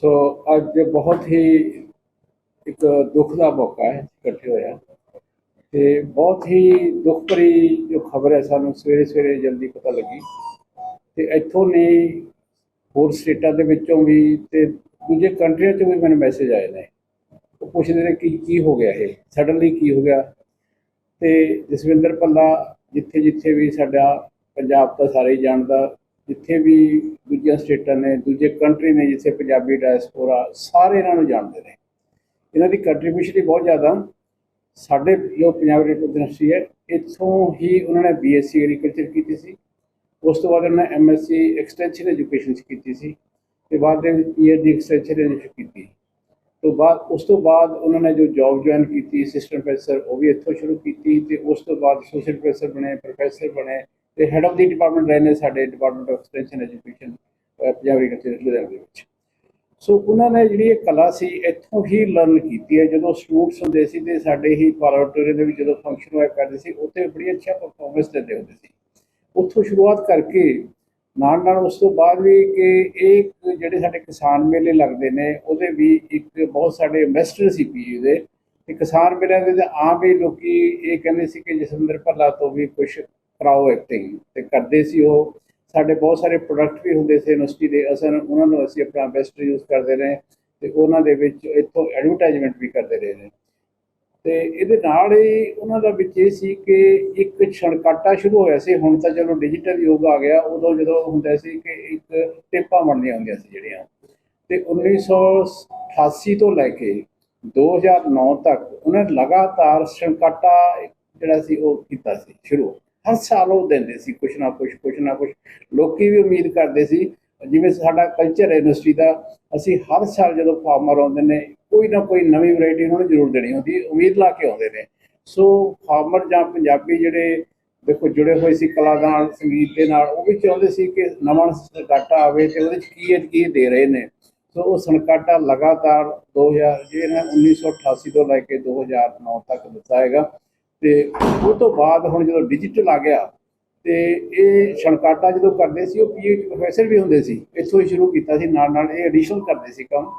ਸੋ ਅੱਜ ਬਹੁਤ ਹੀ ਇੱਕ ਦੁੱਖ ਦਾ ਮੌਕਾ ਹੈ ਇਕੱਠੇ ਹੋਇਆ। ਤੇ ਬਹੁਤ ਹੀ ਦੁੱਖ ਭਰੀ ਜੋ ਖਬਰ ਹੈ ਸਾਨੂੰ ਸਵੇਰੇ ਸਵੇਰੇ ਜਲਦੀ ਪਤਾ ਲੱਗੀ। ਤੇ ਇੱਥੋਂ ਨੇ ਹੋਰ ਸਟੇਟਾਂ ਦੇ ਵਿੱਚੋਂ ਵੀ ਤੇ ਦੂਜੇ ਕੰਟਰੀਆਂ ਚੋਂ ਵੀ ਮੈਨੂੰ ਮੈਸੇਜ ਆਏ ਨੇ। ਉਹ ਪੁੱਛਦੇ ਨੇ ਕਿ ਕੀ ਹੋ ਗਿਆ ਇਹ? ਸਡਨਲੀ ਕੀ ਹੋ ਗਿਆ? ਤੇ ਜਸਵਿੰਦਰ ਭੱਲਾ ਜਿੱਥੇ ਜਿੱਥੇ ਵੀ ਸਾਡਾ ਪੰਜਾਬ ਤਾਂ ਸਾਰੇ ਹੀ ਜਾਣਦਾ ਜਿੱਥੇ ਵੀ ਦੂਜੀਆਂ ਸਟੇਟਾਂ ਨੇ, ਦੂਜੇ ਕੰਟਰੀ ਨੇ ਜਿੱਥੇ ਪੰਜਾਬੀ ਡਾਇਸਪੋਰਾ ਸਾਰੇ ਇਹਨਾਂ ਨੂੰ ਜਾਣਦੇ ਨੇ। ਇਹਨਾਂ ਦੀ ਕੰਟਰੀਬਿਊਸ਼ਨ ਹੀ ਬਹੁਤ ਜ਼ਿਆਦਾ। ਸਾਡੇ ਜੋ ਪੰਜਾਬ ਯੂਨੀਵਰਸਿਟੀ ਹੈ, ਇੱਥੋਂ ਹੀ ਉਹਨਾਂ ਨੇ ਬੀਐਸਸੀ ਐਗਰੀਕਲਚਰ ਕੀਤੀ ਸੀ। ਉਸ ਤੋਂ ਬਾਅਦ ਉਹਨਾਂ ਨੇ ਐਮਐਸਸੀ ਐਕਸਟੈਂਸ਼ਨ ਐਜੂਕੇਸ਼ਨ 'ਚ ਕੀਤੀ ਸੀ। ਤੇ ਬਾਅਦ ਦੇ ਵਿੱਚ ਪੀਐਚਡੀ ਐਕਸਟੈਂਸ਼ਨ ਐਜੂਕੇਸ਼ਨ ਕੀਤੀ। ਤੋਂ ਬਾਅਦ, ਉਸ ਤੋਂ ਬਾਅਦ ਉਹਨਾਂ ਨੇ ਜੋ ਜੌਬ ਜੁਆਇਨ ਕੀਤੀ ਅਸਿਸਟੈਂਟ ਪ੍ਰੋਫੈਸਰ ਉਹ ਵੀ ਇੱਥੋਂ ਸ਼ੁਰੂ ਕੀਤੀ ਤੇ ਉਸ ਤੋਂ ਬਾਅਦ ਸੋਸ਼ਲ ਪ੍ਰੋਫੈਸਰ ਬਣੇ ਪ੍ਰੋਫੈਸਰ ਬਣੇ। ਤੇ ਹੈਡ ਆਫ ਦੀ ਡਿਪਾਰਟਮੈਂਟ ਰਹੇ ਨੇ ਸਾਡੇ department of extension education Punjab agriculture Ludhiana ਦੇ ਵਿੱਚ। ਸੋ ਉਹਨਾਂ ਨੇ ਜਿਹੜੀ ਇਹ ਕਲਾ ਸੀ, ਇੱਥੋਂ ਹੀ ਲਰਨ ਕੀਤੀ ਹੈ। ਜਦੋਂ ਸਟੂਡੈਂਟਸ ਹੁੰਦੇ ਸੀ ਤੇ ਸਾਡੇ ਹੀ ਪਾਰਲਾਟੋਰੀਅਮ ਦੇ ਵਿੱਚ ਜਦੋਂ ਫੰਕਸ਼ਨ ਹੋਇਆ ਕਰਦੇ ਸੀ, ਉੱਥੇ ਬੜੀ ਅੱਛਾ ਪਰਫਾਰਮੈਂਸ ਦਿੰਦੇ ਹੁੰਦੇ ਸੀ। ਉੱਥੋਂ ਸ਼ੁਰੂਆਤ ਕਰਕੇ, ਨਾਲ ਨਾਲ ਉਸ ਤੋਂ ਬਾਅਦ ਵੀ ਕਿ ਇਹ ਜਿਹੜੇ ਸਾਡੇ ਕਿਸਾਨ ਮੇਲੇ ਲੱਗਦੇ ਨੇ, ਉਹਦੇ ਵੀ ਇੱਕ ਬਹੁਤ ਸਾਡੇ ਇਨਵੈਸਟਰ ਸੀ ਪੀਯੂ ਦੇ। ਤੇ ਕਿਸਾਨ ਮੇਲਿਆਂ ਦੇ ਆਮ ਹੀ ਲੋਕੀ ਇਹ ਕਹਿੰਦੇ ਸੀ ਕਿ ਜਸਵਿੰਦਰ ਭੱਲਾ ਤੋਂ ਵੀ ਕੁਝ ਕਰਾਓ ਐਕਟਿੰਗ ਤੇ ਕਰਦੇ ਸੀ ਉਹ। ਸਾਡੇ ਬਹੁਤ ਸਾਰੇ ਪ੍ਰੋਡਕਟ ਵੀ ਹੁੰਦੇ ਸੀ ਯੂਨੀਵਰਸਿਟੀ ਦੇ। ਅਸਰ ਉਹਨਾਂ ਨੂੰ ਅਸੀਂ ਆਪਣਾ ਬੈਸਟ ਯੂਜ਼ ਕਰਦੇ ਰਹੇ ਤੇ ਉਹਨਾਂ ਦੇ ਵਿੱਚ ਇੱਥੋਂ ਐਡਵਰਟਾਈਜ਼ਮੈਂਟ ਵੀ ਕਰਦੇ ਰਹੇ ਨੇ। ਤੇ ਇਹਦੇ ਨਾਲ ਹੀ ਉਹਨਾਂ ਦਾ ਵਿੱਚ ਇਹ ਸੀ ਕਿ ਇੱਕ ਛਣਕਾਟਾ ਸ਼ੁਰੂ ਹੋਇਆ ਸੀ। ਹੁਣ ਤਾਂ ਚਲੋ ਡਿਜੀਟਲ ਯੁੱਗ ਆ ਗਿਆ, ਉਦੋਂ ਜਦੋਂ ਹੁੰਦਾ ਸੀ ਕਿ ਇੱਕ ਟੇਪਾਂ ਬਣਦੀਆਂ ਹੁੰਦੀਆਂ ਸੀ ਜਿਹੜੀਆਂ। ਤੇ 1988 ਤੋਂ ਲੈ ਕੇ 2009 ਤੱਕ ਉਹਨਾਂ ਲਗਾਤਾਰ ਛਣਕਾਟਾ ਜਿਹੜਾ ਸੀ ਉਹ ਕੀਤਾ ਸੀ, ਸ਼ੁਰੂ। ਹਰ ਸਾਲ ਉਹ ਦਿੰਦੇ ਸੀ, ਕੁਛ ਨਾ ਕੁਛ ਕੁਛ ਨਾ ਕੁਛ। ਲੋਕੀ ਵੀ ਉਮੀਦ ਕਰਦੇ ਸੀ, ਜਿਵੇਂ ਸਾਡਾ ਕਲਚਰ ਹੈ ਯੂਨੀਵਰਸਿਟੀ ਦਾ, ਅਸੀਂ ਹਰ ਸਾਲ ਜਦੋਂ ਫਾਰਮਰ ਆਉਂਦੇ ਨੇ, ਕੋਈ ਨਾ ਕੋਈ ਨਵੀਂ ਵੈਰਾਈਟੀ ਉਹਨਾਂ ਨੂੰ ਜ਼ਰੂਰ ਦੇਣੀ ਹੁੰਦੀ, ਉਮੀਦ ਲਾ ਕੇ ਆਉਂਦੇ ਨੇ। ਸੋ ਫਾਰਮਰ ਜਾਂ ਪੰਜਾਬੀ ਜਿਹੜੇ ਦੇਖੋ, ਜੁੜੇ ਹੋਏ ਸੀ ਕਲਾ ਨਾਲ ਸੰਗੀਤ ਦੇ ਨਾਲ, ਉਹ ਵੀ ਚਾਹੁੰਦੇ ਸੀ ਕਿ ਨਵਾਂ ਸਨਕਾਟਾ ਆਵੇ ਤੇ ਉਹਦੇ ਚ ਕੀ ਕੀ ਦੇ ਰਹੇ ਨੇ। ਸੋ ਉਹ ਸਨਕਾਟਾ ਲਗਾਤਾਰ 2000 ਜਿਹੜਾ 1988 ਤੋਂ ਲੈ ਕੇ 2009 ਤੱਕ ਦਿੱਤਾ ਹੈਗਾ। ਤੇ ਉਹ ਤੋਂ ਬਾਅਦ ਹੁਣ ਜਦੋਂ ਡਿਜੀਟਲ ਆ ਗਿਆ ਤੇ ਇਹ ਛਣਕਾਟਾ ਜਦੋਂ ਕਰਦੇ ਸੀ, ਉਹ ਪੀਐਚ ਪ੍ਰੋਫੈਸਰ ਵੀ ਹੁੰਦੇ ਸੀ, ਇੱਥੋਂ ਹੀ ਸ਼ੁਰੂ ਕੀਤਾ ਸੀ, ਨਾਲ ਨਾਲ ਇਹ ਐਡੀਸ਼ਨਲ ਕਰਦੇ ਸੀ ਕੰਮ।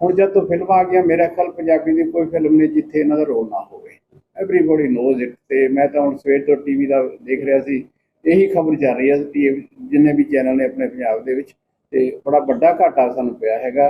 ਹੁਣ ਜਦ ਤੋਂ ਫਿਲਮ ਆ ਗਿਆ, ਮੇਰਾ ਖਿਆਲ ਪੰਜਾਬੀ ਦੀ ਕੋਈ ਫਿਲਮ ਨਹੀਂ ਜਿੱਥੇ ਇਹਨਾਂ ਦਾ ਰੋਲ ਨਾ ਹੋਵੇ। ਐਵਰੀਬਾਡੀ ਨੋਜ਼ ਇਟ ਤੇ ਮੈਂ ਤਾਂ ਹੁਣ ਸਵੇਰ ਤੋਂ ਟੀਵੀ ਦਾ ਦੇਖ ਰਿਹਾ ਸੀ, ਇਹੀ ਖਬਰ ਚੱਲ ਰਹੀ ਹੈ TV ਜਿੰਨੇ ਵੀ ਚੈਨਲ ਨੇ ਆਪਣੇ ਪੰਜਾਬ ਦੇ ਵਿੱਚ, ਤੇ ਬੜਾ ਵੱਡਾ ਘਾਟਾ ਸਾਨੂੰ ਪਿਆ ਹੈਗਾ।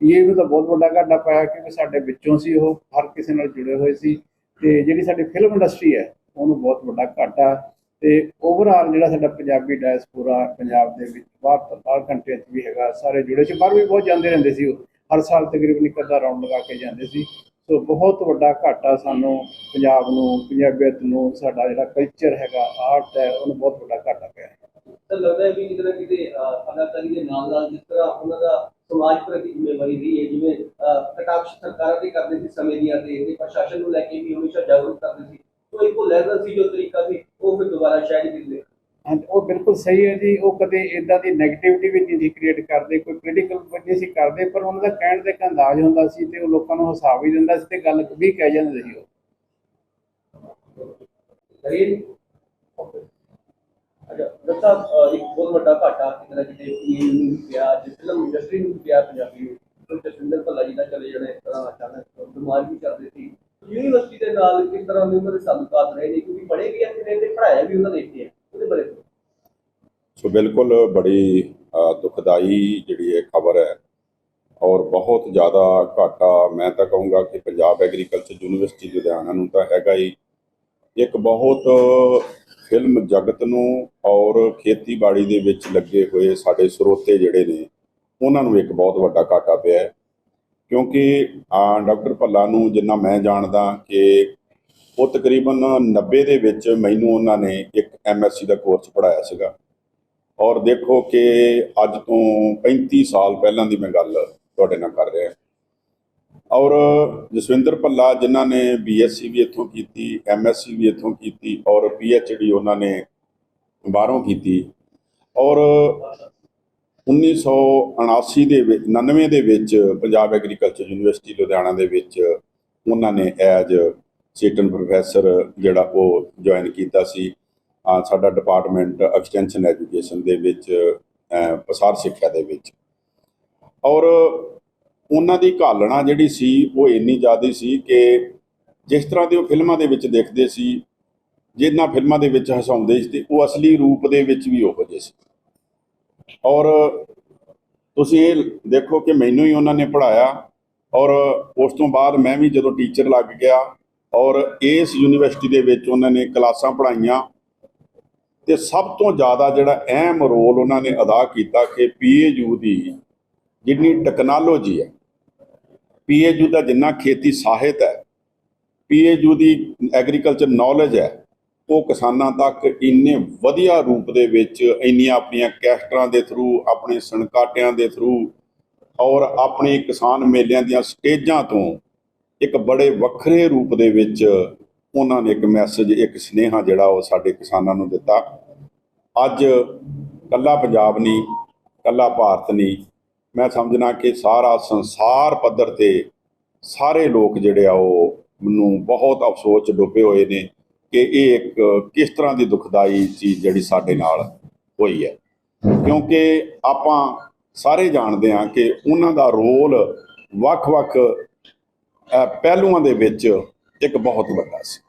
ਇਹ ਨੂੰ ਤਾਂ ਬਹੁਤ ਵੱਡਾ ਘਾਟਾ ਪਾਇਆ ਕਿਉਂਕਿ ਸਾਡੇ ਵਿੱਚੋਂ ਸੀ ਉਹ, ਹਰ ਕਿਸੇ ਨਾਲ ਜੁੜੇ ਹੋਏ ਸੀ। ਤੇ ਜਿਹੜੀ ਸਾਡੀ ਫਿਲਮ ਇੰਡਸਟਰੀ ਹੈ ਉਹਨੂੰ ਬਹੁਤ ਵੱਡਾ ਘਾਟਾ ਤੇ ਓਵਰਆਲ ਜਿਹੜਾ ਸਾਡਾ ਪੰਜਾਬੀ ਡਾਇਸਪੋਰਾ ਪੰਜਾਬ ਦੇ ਵਿੱਚ ਬਾਹਰ ਤੋਂ ਬਾਹਰ ਕੰਟਰੀਆਂ 'ਚ ਵੀ ਹੈਗਾ ਸਾਰੇ ਜੁੜੇ ਸੀ ਬਾਹਰ ਵੀ ਬਹੁਤ ਜਾਂਦੇ ਰਹਿੰਦੇ ਸੀ ਉਹ। ਹਰ ਸਾਲ ਤਕਰੀਬਨ ਇੱਕ ਅੱਧਾ ਰਾਉਂਡ ਲਗਾ ਕੇ ਜਾਂਦੇ ਸੀ। ਸੋ ਬਹੁਤ ਵੱਡਾ ਘਾਟਾ ਸਾਨੂੰ ਪੰਜਾਬ ਨੂੰ ਪੰਜਾਬੀਅਤ ਨੂੰ ਸਾਡਾ ਜਿਹੜਾ ਕਲਚਰ ਹੈਗਾ ਆਰਟ ਹੈ ਉਹਨੂੰ ਬਹੁਤ ਵੱਡਾ ਘਾਟਾ ਪਿਆ ਹੈ। ਤਾਂ ਲੱਗਦਾ ਹੈ ਵੀ ਕਿਤੇ ਨਾ ਕਿਤੇ ਅਹ, ਦੇ ਨਾਲ ਨਾਲ ਜਿਸ ਤਰ੍ਹਾਂ ਉਹਨਾਂ ਦਾ ਸਮਾਜ ਪ੍ਰਤੀ ਜ਼ਿੰਮੇਵਾਰੀ ਰਹੀ ਹੈ ਜਿਵੇਂ ਕਟਾਕਸ਼ ਸਰਕਾਰਾਂ ਤੇ ਕਰਦੇ ਸੀ ਸਮੇਂ ਦੀਆਂ ਤੇ ਤੇ ਪ੍ਰਸ਼ਾਸਨ ਨੂੰ ਲੈ ਕੇ ਵੀ ਹਮੇਸ਼ਾ ਜਾਗਰੂਕ ਕਰਦੇ ਸੀ। ਉਹ ਇੱਕੋ ਲਹਿਜ਼ਾ ਸੀ ਜੋ ਤਰੀਕਾ ਸੀ ਉਹ ਫਿਰ ਦੁਬਾਰਾ ਸ਼ਾਇਦ ਦਿੰਦੇ ਉਹ ਬਿਲਕੁਲ ਸਹੀ ਹੈ ਜੀ ਉਹ ਕਦੇ ਇਦਾਂ ਦੀ 네ਗੇਟਿਵਿਟੀ ਵੀ ਨਹੀਂ ਕ੍ਰੀਏਟ ਕਰਦੇ ਕੋਈ ਪੋਲੀਟੀਕਲ ਵਜ੍ਹਾ ਸੀ ਕਰਦੇ ਪਰ ਉਹਨਾਂ ਦਾ ਕਹਿਣ ਦਾ ਇੱਕ ਅੰਦਾਜ਼ ਹੁੰਦਾ ਸੀ ਤੇ ਉਹ ਲੋਕਾਂ ਨੂੰ ਹਸਾ ਵੀ ਦਿੰਦਾ ਸੀ ਤੇ ਗੱਲ ਵੀ ਕਹਿ ਜਾਂਦੇ ਸੀ ਉਹ। ਕਰੀਏ ਅੱਛਾ ਇੱਕ ਬਹੁਤ ਵੱਡਾ ਘਾਟਾ ਕਿਤੇ ਨਾ ਕਿਤੇ ਇਹ ਨੂੰ ਪਿਆ, ਜਿਸ ਫਿਲਮ ਇੰਡਸਟਰੀ ਨੂੰ ਪਿਆ ਪੰਜਾਬੀ ਨੂੰ ਜਸਵਿੰਦਰ ਭੱਲਾ ਜੀ ਦਾ ਚਲੇ ਜਾਣਾ ਇਸ ਤਰ੍ਹਾਂ ਅਚਾਨਕ ਬਿਮਾਰ ਵੀ ਚੱਲਦੇ ਸੀ। ਯੂਨੀਵਰਸਿਟੀ ਦੇ ਨਾਲ ਕਿਸ ਤਰ੍ਹਾਂ ਦੇ ਉਹਨਾਂ ਦੇ ਸੰਬੰਧਾਤ ਰਹੇ ਨੇ, ਕਿਉਂਕਿ ਪੜ੍ਹੇ ਵੀ ਇੱਥੇ ਨੇ ਤੇ ਪੜ੍ਹਾਇਆ ਵੀ ਉਹਨਾਂ ਨੇ ਇੱਥੇ ਉਹਦੇ ਬਾਰੇ ਸੋ ਬਿਲਕੁਲ ਬੜੀ ਦੁਖਦਾਈ ਜਿਹੜੀ ਇਹ ਖਬਰ ਹੈ, ਔਰ ਬਹੁਤ ਜ਼ਿਆਦਾ ਘਾਟਾ, ਮੈਂ ਤਾਂ ਕਹੂੰਗਾ ਕਿ ਪੰਜਾਬ ਐਗਰੀਕਲਚਰ ਯੂਨੀਵਰਸਿਟੀ ਲੁਧਿਆਣਾ ਨੂੰ ਤਾਂ ਹੈਗਾ ਹੀ, ਇੱਕ ਬਹੁਤ ਫਿਲਮ ਜਗਤ ਨੂੰ ਔਰ ਖੇਤੀਬਾੜੀ ਦੇ ਵਿੱਚ ਲੱਗੇ ਹੋਏ ਸਾਡੇ ਸਰੋਤੇ ਜਿਹੜੇ ਨੇ, ਉਹਨਾਂ ਨੂੰ ਇੱਕ ਬਹੁਤ ਵੱਡਾ ਘਾਟਾ ਪਿਆ ਹੈ। ਕਿਉਂਕਿ ਡਾਕਟਰ ਭੱਲਾ ਨੂੰ ਜਿੰਨਾ ਮੈਂ ਜਾਣਦਾ ਕਿ ਉਹ ਤਕਰੀਬਨ 90 ਦੇ ਵਿੱਚ ਮੈਨੂੰ ਉਹਨਾਂ ਨੇ ਇੱਕ ਐਮਐਸਸੀ ਦਾ ਕੋਰਸ ਪੜਾਇਆ ਸੀਗਾ। ਔਰ ਦੇਖੋ ਕਿ ਅੱਜ ਤੋਂ 35 ਸਾਲ ਪਹਿਲਾਂ ਦੀ ਮੈਂ ਗੱਲ ਤੁਹਾਡੇ ਨਾਲ ਕਰ ਰਿਹਾ। ਔਰ ਜਸਵਿੰਦਰ ਭੱਲਾ ਜਿਨ੍ਹਾਂ ਨੇ ਬੀਐਸਸੀ ਵੀ ਇੱਥੋਂ ਕੀਤੀ ਐਮਐਸਸੀ ਵੀ ਇੱਥੋਂ ਕੀਤੀ ਔਰ ਪੀਐਚਡੀ ਉਹਨਾਂ ਨੇ ਬਾਹਰੋਂ ਕੀਤੀ ਔਰ 1979 ਦੇ ਵਿੱਚ 99 ਦੇ ਵਿੱਚ ਪੰਜਾਬ ਐਗਰੀਕਲਚਰ ਯੂਨੀਵਰਸਿਟੀ ਲੁਧਿਆਣਾ ਦੇ ਵਿੱਚ ਉਹਨਾਂ ਨੇ ਐਜ ਸੀਟਨ ਪ੍ਰੋਫੈਸਰ ਜਿਹੜਾ ਉਹ ਜੁਆਇਨ ਕੀਤਾ ਸੀ। ਸਾਡਾ ਡਿਪਾਰਟਮੈਂਟ ਐਕਸਟੈਂਸ਼ਨ ਐਜੂਕੇਸ਼ਨ ਦੇ ਵਿੱਚ, ਅਹ ਪਸਾਰ ਸਿੱਖਿਆ ਦੇ ਵਿੱਚ ਔਰ ਉਹਨਾਂ ਦੀ ਘਾਲਣਾ ਜਿਹੜੀ ਸੀ ਉਹ ਇੰਨੀ ਜ਼ਿਆਦਾ ਸੀ ਕਿ ਜਿਸ ਤਰ੍ਹਾਂ ਦੇ ਉਹ ਫਿਲਮਾਂ ਦੇ ਵਿੱਚ ਦੇਖਦੇ ਸੀ ਜਿਨ੍ਹਾਂ ਫਿਲਮਾਂ ਦੇ ਵਿੱਚ ਹਸਾਉਂਦੇ ਸੀ ਤੇ ਉਹ ਅਸਲੀ ਰੂਪ ਦੇ ਵਿੱਚ ਵੀ ਉਹੋ ਜਿਹੇ ਸੀ। ਔਰ ਤੁਸੀਂ ਇਹ ਦੇਖੋ ਕਿ ਮੈਨੂੰ ਹੀ ਉਹਨਾਂ ਨੇ ਪੜਾਇਆ ਔਰ ਉਸ ਤੋਂ ਬਾਅਦ ਮੈਂ ਵੀ ਜਦੋਂ ਟੀਚਰ ਲੱਗ ਗਿਆ ਔਰ ਇਸ ਯੂਨੀਵਰਸਿਟੀ ਦੇ ਵਿੱਚ ਉਹਨਾਂ ਨੇ ਕਲਾਸਾਂ ਪੜਾਈਆਂ ਤੇ ਸਭ ਤੋਂ ਜ਼ਿਆਦਾ ਜਿਹੜਾ ਅਹਿਮ ਰੋਲ ਉਹਨਾਂ ਨੇ ਅਦਾ ਕੀਤਾ ਕਿ ਪੀਏਯੂ ਦੀ ਜਿੰਨੀ ਟੈਕਨੋਲੋਜੀ ਹੈ ਪੀਏਯੂ ਦਾ ਜਿੰਨਾ ਖੇਤੀ ਸਾਹਿਤ ਹੈ, ਪੀਏਯੂ ਦੀ ਐਗਰੀਕਲਚਰ ਨੌਲੇਜ ਹੈ, ਉਹ ਕਿਸਾਨਾਂ ਤੱਕ ਇੰਨੇ ਵਧੀਆ ਰੂਪ ਦੇ ਵਿੱਚ ਇੰਨੀਆਂ ਆਪਣੀਆਂ ਕੈਸਟਰਾਂ ਦੇ ਥਰੂ ਆਪਣੇ ਸਣਕਾਟਿਆਂ ਦੇ ਥਰੂ ਔਰ ਆਪਣੇ ਕਿਸਾਨ ਮੇਲਿਆਂ ਦੀਆਂ ਸਟੇਜਾਂ ਤੋਂ ਇੱਕ ਬੜੇ ਵੱਖਰੇ ਰੂਪ ਦੇ ਵਿੱਚ ਉਹਨਾਂ ਨੇ ਇੱਕ ਮੈਸੇਜ ਇੱਕ ਸੁਨੇਹਾ ਜਿਹੜਾ ਉਹ ਸਾਡੇ ਕਿਸਾਨਾਂ ਨੂੰ ਦਿੱਤਾ। ਅੱਜ ਕੱਲਾ ਪੰਜਾਬ ਨਹੀਂ, ਕੱਲਾ ਭਾਰਤ ਨਹੀਂ ਮੈਂ ਸਮਝਣਾ ਕਿ ਸਾਰਾ ਸੰਸਾਰ ਪੱਧਰ ਤੇ ਸਾਰੇ ਲੋਕ ਜਿਹੜੇ ਆ ਉਹ ਨੂੰ ਬਹੁਤ ਅਫਸੋਸ 'ਚ ਡੁੱਬੇ ਹੋਏ ਨੇ ਕਿ ਇਹ ਇੱਕ ਕਿਸ ਤਰ੍ਹਾਂ ਦੀ ਦੁਖਦਾਈ ਚੀਜ਼ ਜਿਹੜੀ ਸਾਡੇ ਨਾਲ ਹੋਈ ਹੈ। ਕਿਉਂਕਿ ਆਪਾਂ ਸਾਰੇ ਜਾਣਦੇ ਹਾਂ ਕਿ ਉਹਨਾਂ ਦਾ ਰੋਲ ਵੱਖ-ਵੱਖ ਪਹਿਲੂਆਂ ਦੇ ਵਿੱਚ ਇੱਕ ਬਹੁਤ ਵੱਡਾ ਸੀ।